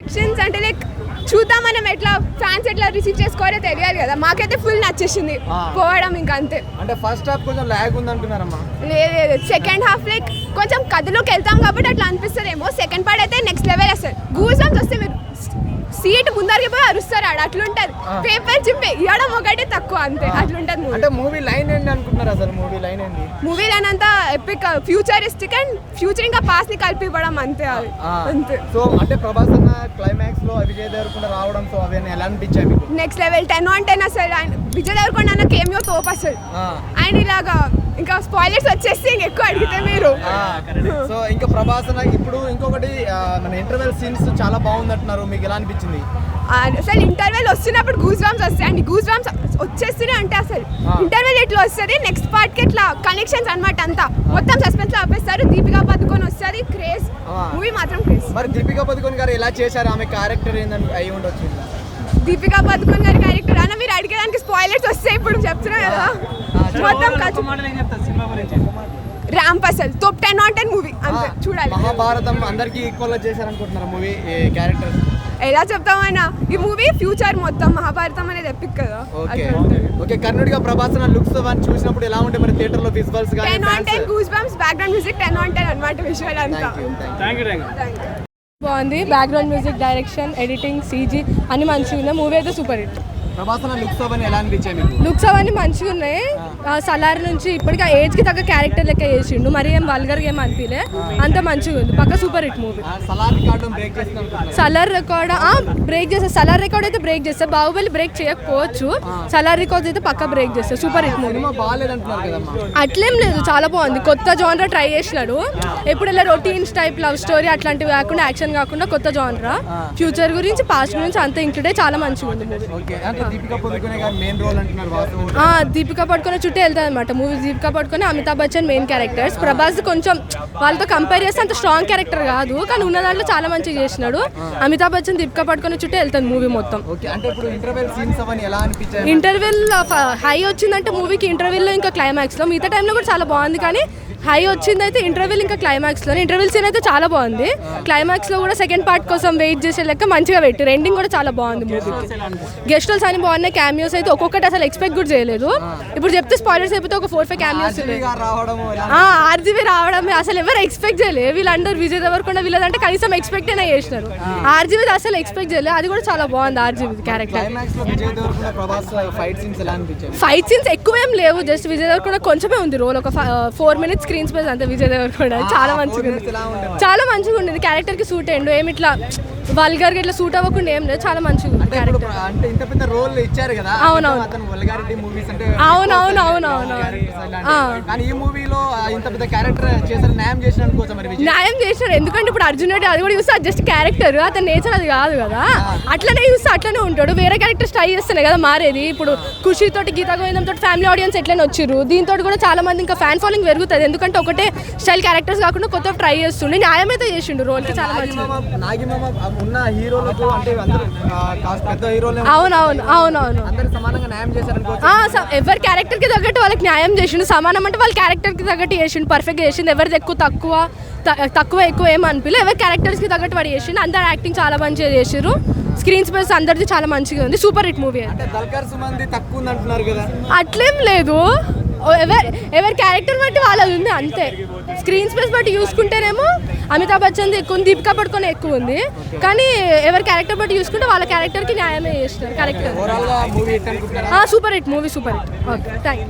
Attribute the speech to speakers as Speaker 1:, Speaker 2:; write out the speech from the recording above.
Speaker 1: Actions అంటే like చూద్దాం మనం ఎట్లా ఫ్యాన్స్ ఎట్లా రిసీవ్ చేసుకోవాలో తెలియాలి కదా. మాకైతే ఫుల్ నచ్చేసింది. పోవడం ఇంకా అంతే.
Speaker 2: అంటే ఫస్ట్ హాఫ్ కొంచెం ల్యాగ్ ఉంది అంటున్నారమ్మా
Speaker 1: లేదు లేదు. సెకండ్ హాఫ్ లైక్ కొంచెం కథలోకి వెళ్తాం కాబట్టి అట్లా అనిపిస్తుందేమో. సెకండ్ పార్ట్ అయితే నెక్స్ట్ లెవెల్ వస్తుంది గూస్ బంప్స్ వస్తే మీరు సీట్ ముందరికి పోయి అరుస్తారు ఆడ. అట్లుంటది. పేపర్ చింపే ఇవ్వడం ఒకటి తక్కువ అంతే. అట్లుంటది
Speaker 2: అంటే మూవీ ఏంటి అనుకుంటున్నారు అసలు మూవీ లైన్ ఏంటి
Speaker 1: మూవీలో అంతా ఎపిక్ ఫ్యూచరిస్టిక్ అండ్ ఫ్యూచర్ ఇంకా పాస్ట్ని కలిపి ఇవ్వడం అంతే అది. అంతే.
Speaker 2: సో అంటే ప్రభాస్ అన్న క్లైమాక్స్లో విజయ్ దేవరకొండ రావడం సో అవన్నీ ఎలా అనిపించాయి మీకు?
Speaker 1: Next level ten on ten అసలు. విజయ్ దేవరకొండ అన్న కేమియో తోపు అసలు. అండ్ ఇలాగా ఇంకా స్పాయిలర్స్ వచ్చేసి ఇంకెక్కువ అడిగితే మీరు.
Speaker 2: సో ఇంకా ప్రభాస్ ఇప్పుడు ఇంకొకటి మన ఇంటర్వెల్ సీన్స్ చాలా బాగుంది అంటున్నారు మీకు ఎలా అనిపించింది
Speaker 1: అసలు ఇంటర్వెల్ వస్తున్నప్పుడు గూస్ బాంబ్స్ వస్తాయి అండ్ గూస్ బాంబ్స్ వచ్చేస్తూనే అంటే అసలు. ఇంటర్వెల్ ఎట్లా వస్తుంది నెక్స్ట్ పార్ట్కి ఇట్లా కనెక్షన్స్ అన్నమాట అంతా మొత్తం సస్పెన్స్లో ఆపేస్తారు దీపికా పదుకొని వస్తుంది క్రేజ్. మూవీ మాత్రం క్రేజ్
Speaker 2: మరి దీపికా పదుకొన్ గారు ఎలా చేశారు ఆమె క్యారెక్టర్ ఏందని అయి ఉండొచ్చు
Speaker 1: దీపికా పదుకొని గారి క్యారెక్టర్ అన్న మీరు అడిగేదానికి స్పాయిలర్స్ వస్తాయి ఇప్పుడు చెప్తున్నా కదా మొత్తం ర్యాంప్ అసలు top ten on ten movie అంతే చూడాలి.
Speaker 2: మహాభారతం అందరికి ఈక్వల్ చేశారనుకుంటున్నారు మూవీ క్యారెక్టర్
Speaker 1: ఎలా చెప్తామన్నా ఈ మూవీ ఫ్యూచర్ మొత్తం మహాభారతం అనేది ఎపిక్ కదా.
Speaker 2: ఓకే. ఓకే కర్ణుడిగా ప్రభాస్ అన్న లుక్స్ అని చూసినప్పుడు ఎలా ఉంటాయి మరి థియేటర్లో విజువల్స్ కానీ
Speaker 1: ten on ten
Speaker 2: fans
Speaker 1: goosebumps background music ten on ten అనమాట విజువల్ అంతా
Speaker 2: థ్యాంక్ యూ థ్యాంక్ యూ
Speaker 3: బాగుంది. Background music direction editing CG అన్ని మంచిగా ఉన్నాయి మూవీ అయితే సూపర్ హిట్
Speaker 2: లుక్స్ అవన్నీ
Speaker 3: మంచిగా ఉన్నాయి. సలార్ నుంచి ఇప్పటికి ఆ ఏజ్కి తగ్గ క్యారెక్టర్ లెక్క చేసిండు మరి ఏం వల్గర్ ఏం అనిపించలే అంత మంచిగా ఉంది. పక్క super hit movie
Speaker 2: Salaar record break చేస్తున్నారు
Speaker 3: సలార్ రికార్డ్ బ్రేక్ చేస్తారు సలార్ రికార్డ్ అయితే బ్రేక్ చేస్తారు బాహుబలి బ్రేక్ చేయకపోవచ్చు. సలార్ రికార్డ్స్ అయితే పక్క బ్రేక్ చేస్తారు సూపర్ హిట్ మూవీ అట్లేం లేదు. చాలా బాగుంది. కొత్త జానరా ట్రై చేసినాడు. ఎప్పుడు ఇలా రొటీన్స్ టైప్ లవ్ స్టోరీ అట్లాంటివి కాకుండా యాక్షన్ కాకుండా కొత్త జానరా ఫ్యూచర్ గురించి పాస్ట్ గురించి అంతా ఇంక్లూడ్ చాలా మంచిగా ఉంది మూవీ
Speaker 2: దీపికా
Speaker 3: పడుకొని చుట్టూ వెళ్తుంది అనమాట movie Deepika Padukone Amitabh Bachchan main characters Prabhas కొంచెం వాళ్ళతో కంపేర్ చేస్తే అంత స్ట్రాంగ్ క్యారెక్టర్ కాదు కానీ ఉన్న దాంట్లో చాలా మంచిగా చేసినాడు. అమితాబ్ బచ్చన్ దీపికా పడుకొని చుట్టూ వెళ్తుంది మూవీ మొత్తం.
Speaker 2: ఇంటర్వెల్
Speaker 3: హై వచ్చిందంటే మూవీకి ఇంటర్వెల్లో ఇంకా క్లైమాక్స్లో మిగతా టైంలో కూడా చాలా బాగుంది కానీ హై వచ్చింది అయితే ఇంటర్వెల్ ఇంకా క్లైమాక్స్లో ఇంటర్వెల్ సీన్ అయితే చాలా బాగుంది. క్లైమాక్స్లో కూడా సెకండ్ పార్ట్ కోసం వెయిట్ చేసే లెక్క మంచిగా పెట్టారు. ఎండింగ్ కూడా చాలా బాగుంది మూవీకి గెస్ట్ హౌస్ అని బాగున్నాయి. క్యామియోస్ అయితే ఒక్కొక్కటి అసలు ఎక్స్పెక్ట్ కూడా చేయలేదు. ఇప్పుడు చెప్తే స్పాయిలర్స్ అయిపోతే ఒక ఫోర్ ఫైవ్ క్యామియోస్
Speaker 2: రావడం
Speaker 3: ఆర్జీబీ రావడమే అసలు ఎవరు ఎక్స్పెక్ట్ చేయలేదు. వీళ్ళందరూ విజయ్ దేవరకొండ వీళ్ళదంటే కనీసం ఎక్స్పెక్ట్ అయినా చేసినారు. ఆర్జీబీ అసలు ఎక్స్పెక్ట్ చేయలేదు. అది కూడా చాలా బాగుంది ఆర్జీబీ క్యారెక్టర్
Speaker 2: ఫైట్ సీన్స్
Speaker 3: ఎక్కువ ఏం లేవు. జస్ట్ విజయ్ దేవరకొండ కొంచెమే ఉంది రోల్ ఒక ఫోర్ మినిట్స్ స్క్రీన్ స్పేస్ అంతే విజయ్ దేవరకొండ. చాలా మంచిగా ఉంది చాలా మంచిగా ఉండేది క్యారెక్టర్కి సూట్ అయ్యిండు ఏమి ఇట్లా వల్గర్ ఇట్లా సూట్ అవ్వకుండా ఏం లేదు చాలా మంచిగా ఉంది
Speaker 2: అంటే ఇప్పుడు
Speaker 3: క్యారెక్టర్
Speaker 2: అంటే ఇంత పెద్ద రోల్ ఇచ్చారు కదా
Speaker 3: అవునవును.
Speaker 2: అతను వల్గారిటీ మూవీస్ అంటే
Speaker 3: అవును, అవును, అవును, అవును.
Speaker 2: characters అలాంటివి.
Speaker 3: ఆ.
Speaker 2: కానీ ఈ మూవీలో ఇంత పెద్ద క్యారెక్టర్ చేశారు న్యాయం మరి
Speaker 3: చేసినాడు. ఎందుకంటే ఇప్పుడు అర్జున్ రెడ్డి అది కూడా చూస్తే జస్ట్ క్యారెక్టర్ అతని నేచర్ అది కాదు కదా. అట్లనే చూస్తే అట్లనే ఉంటాడు. వేరే క్యారెక్టర్స్ ట్రై చేస్తేనే కదా మారేది. ఇప్పుడు ఖుషి తోటి గీతా గోవిందం తోటి ఫ్యామిలీ ఆడియన్స్ ఎట్లనే వచ్చిర్రు. దీంతో కూడా చాలా మంది ఇంకా ఫ్యాన్ ఫాలోయింగ్ పెరుగుతుంది. ఎందుకంటే ఒకటే స్టైల్ క్యారెక్టర్స్ కాకుండా కొత్త ట్రై చేస్తుండే. న్యాయం అయితే చేసిండు రోల్కి చాలా అవునవును అవునవును. ఎవరి క్యారెక్టర్కి తగ్గట్టు వాళ్ళకి న్యాయం చేసిండు. సమానం అంటే వాళ్ళ క్యారెక్టర్కి తగ్గట్టు చేసిండు. పర్ఫెక్ట్ చేసిండు. ఎవరిది ఎక్కువ తక్కువ తక్కువ ఎక్కువ ఏం అనిపించలేదు ఎవరి క్యారెక్టర్స్కి తగ్గట్టు వాడు చేసిండు. అందరు యాక్టింగ్ చాలా మంచిగా చేసిర్రు స్క్రీన్ స్పేస్ అందరిది చాలా మంచిగా ఉంది. సూపర్ హిట్ మూవీ అట్లేం లేదు. ఎవరి ఎవరి క్యారెక్టర్ బట్టి వాళ్ళది ఉంది అంతే. స్క్రీన్ స్పేస్ బట్టి చూసుకుంటేనేమో అమితాబ్ బచ్చన్ ఎక్కువ ఉంది దీపికా పడుకొని ఎక్కువ ఉంది. కానీ ఎవరి క్యారెక్టర్ బట్టి చూసుకుంటే వాళ్ళ క్యారెక్టర్కి న్యాయమే చేస్తారు కరెక్ట్
Speaker 2: అనుకుంటున్నారా?
Speaker 3: Super hit movie super hit okay thank